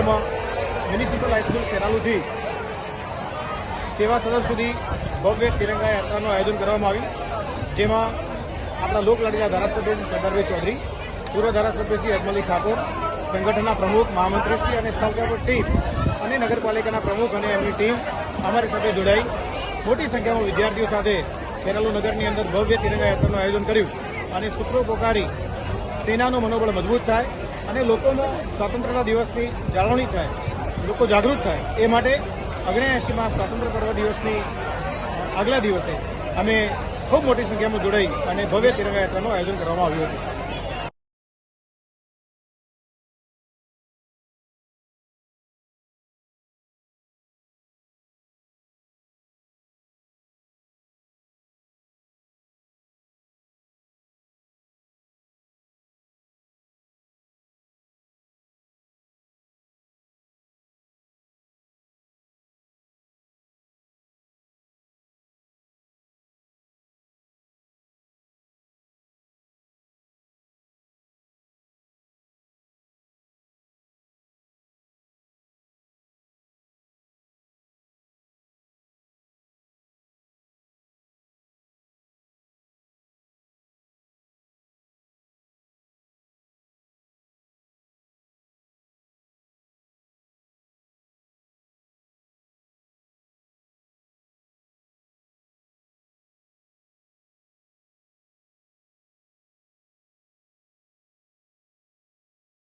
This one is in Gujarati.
નગરમાં મ્યુનિસિપલ હાઈસ્કૂલ ખેરાલુથી સેવા સદન સુધી ભવ્ય તિરંગા યાત્રાનું આયોજન કરવામાં આવ્યું જેમાં આપણા લોકલાડીના ધારાસભ્ય શ્રી સરદારભાઈ ચૌધરી, પૂર્વ ધારાસભ્ય શ્રી અજમલી ઠાકોર, સંગઠનના પ્રમુખ મહામંત્રીશ્રી અને સહકાર ટીમ અને નગરપાલિકાના પ્રમુખ અને એમની ટીમ અમારી સાથે જોડાઈ. મોટી સંખ્યામાં વિદ્યાર્થીઓ સાથે ખેરાલુ નગરની અંદર ભવ્ય તિરંગા યાત્રાનું આયોજન કર્યું અને સૂત્રો પોકારી સેનાનું મનોબળ મજબૂત થાય અને લોકોમાં સ્વાતંત્રતા દિવસની જાળવણી થાય, લોકો જાગૃત થાય. એ માટે ઓગણએંશીમાં સ્વાતંત્ર્ય પર્વ દિવસની આગલા દિવસે અમે ખૂબ મોટી સંખ્યામાં જોડાઈ અને ભવ્ય તિરંગા યાત્રાનું આયોજન કરવામાં આવ્યું હતું.